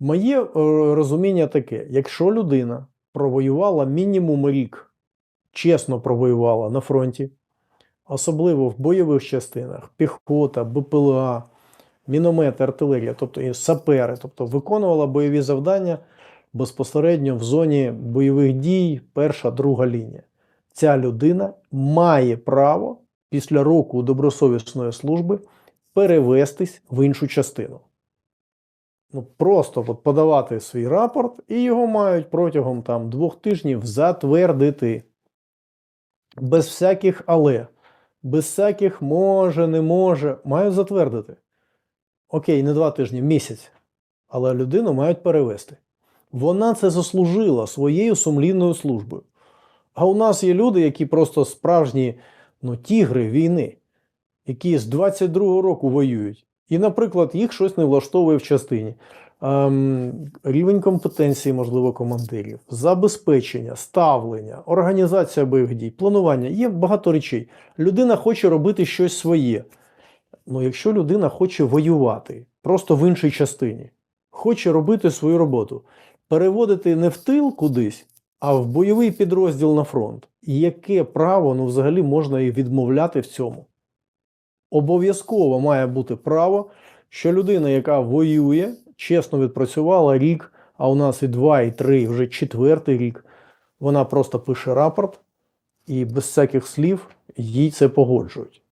Моє е, розуміння таке: якщо людина провоювала мінімум рік, чесно провоювала на фронті, особливо в бойових частинах, піхота, БПЛА, міномети, артилерія, тобто і сапери, тобто виконувала бойові завдання безпосередньо в зоні бойових дій, перша, друга лінія. Ця людина має право після року добросовісної служби перевестись в іншу частину. Ну, просто от подавати свій рапорт, і його мають протягом там, двох тижнів затвердити. Без всяких але, без всяких може, не може, мають затвердити. Окей, не два тижні, місяць. Але людину мають перевести. Вона це заслужила своєю сумлінною службою. А у нас є люди, які просто справжні ну, тігри війни, які з 22-го року воюють. І, наприклад, їх щось не влаштовує в частині. Ем, рівень компетенції, можливо, командирів, забезпечення, ставлення, організація бойових дій, планування. Є багато речей. Людина хоче робити щось своє. Ну, якщо людина хоче воювати просто в іншій частині, хоче робити свою роботу, переводити не в тил кудись, а в бойовий підрозділ на фронт. Яке право ну, взагалі можна і відмовляти в цьому? Обов'язково має бути право, що людина, яка воює, чесно відпрацювала рік, а у нас і два, і три, і вже четвертий рік, вона просто пише рапорт і без всяких слів їй це погоджують.